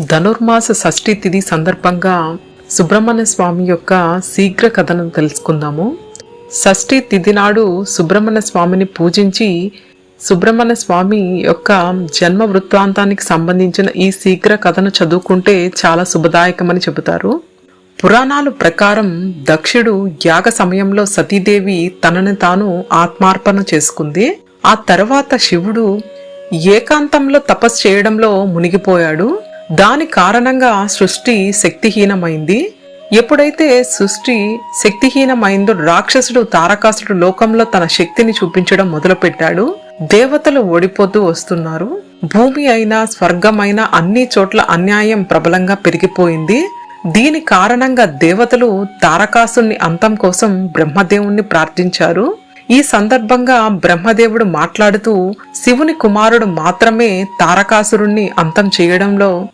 ధనుర్మాస షష్ఠి తిథి సందర్భంగా సుబ్రహ్మణ్య స్వామి యొక్క శీఘ్ర కథను తెలుసుకుందాము. షష్ఠి తిథి నాడు సుబ్రహ్మణ్య స్వామిని పూజించి సుబ్రహ్మణ్య స్వామి యొక్క జన్మ వృత్తాంతానికి సంబంధించిన ఈ శీఘ్ర కథను చదువుకుంటే చాలా శుభదాయకమని చెబుతారు. పురాణాలు ప్రకారం దక్షుడు యాగ సమయంలో సతీదేవి తనని తాను ఆత్మార్పణ చేసుకుంది. ఆ తర్వాత శివుడు ఏకాంతంలో తపస్సు చేయడంలో మునిగిపోయాడు. దాని కారణంగా సృష్టి శక్తిహీనమైంది. ఎప్పుడైతే సృష్టి శక్తిహీనమైందో రాక్షసుడు తారకాసుడు లోకంలో తన శక్తిని చూపించడం మొదలుపెట్టాడు. దేవతలు ఓడిపోతూ వస్తున్నారు. భూమి అయినా స్వర్గమైనా అన్ని చోట్ల అన్యాయం ప్రబలంగా పెరిగిపోయింది. దీని కారణంగా దేవతలు తారకాసుని అంతం కోసం బ్రహ్మదేవుణ్ణి ప్రార్థించారు. ఈ సందర్భంగా బ్రహ్మదేవుడు మాట్లాడుతూ శివుని కుమారుడు మాత్రమే తారకాసురుణ్ణి అంతం చేయడంలో